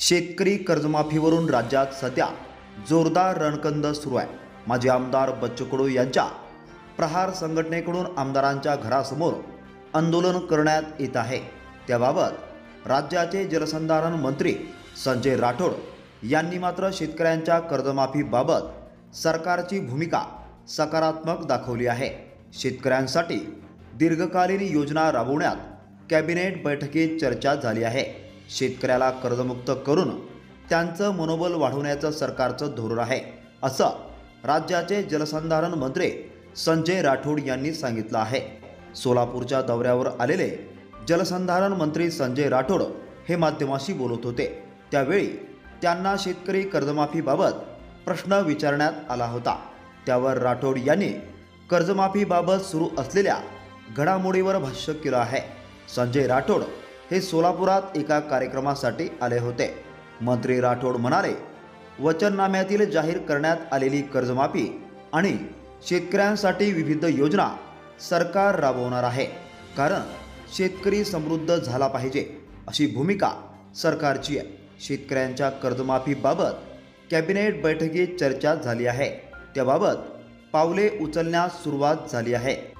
शेतकरी कर्जमाफीवरून राज्यात सध्या जोरदार रणकंद सुरू आहे. माजी आमदार बच्चू कडू यांच्या प्रहार संघटनेकडून आमदारांच्या घरासमोर आंदोलन करण्यात येत आहे. त्याबाबत राज्याचे जलसंधारण मंत्री संजय राठोड यांनी मात्र शेतकऱ्यांच्या कर्जमाफीबाबत सरकारची भूमिका सकारात्मक दाखवली आहे. शेतकऱ्यांसाठी दीर्घकालीन योजना राबवण्यात कॅबिनेट बैठकीत चर्चा झाली आहे. शेतकऱ्याला कर्जमुक्त करून त्यांचं मनोबल वाढवण्याचं सरकारचं धोरण आहे असं राज्याचे जलसंधारण मंत्री संजय राठोड यांनी सांगितलं आहे. सोलापूरच्या दौऱ्यावर आलेले जलसंधारण मंत्री संजय राठोड हे माध्यमाशी बोलत होते. त्यावेळी त्यांना शेतकरी कर्जमाफीबाबत प्रश्न विचारण्यात आला होता. त्यावर राठोड यांनी कर्जमाफीबाबत सुरू असलेल्या घडामोडीवर भाष्य केलं आहे. संजय राठोड हे सोलापुरात एका कार्यक्रमासाठी आले होते. मंत्री राठोड म्हणाले वचननाम्यातील जाहीर करण्यात आलेली कर्जमाफी आणि शेतकऱ्यांसाठी विविध योजना सरकार राबवणार आहे. कारण शेतकरी समृद्ध झाला पाहिजे अशी भूमिका सरकारची आहे. शेतकऱ्यांच्या कर्जमाफीबाबत कॅबिनेट बैठकीत चर्चा झाली आहे. त्याबाबत पावले उचलण्यास सुरुवात झाली आहे.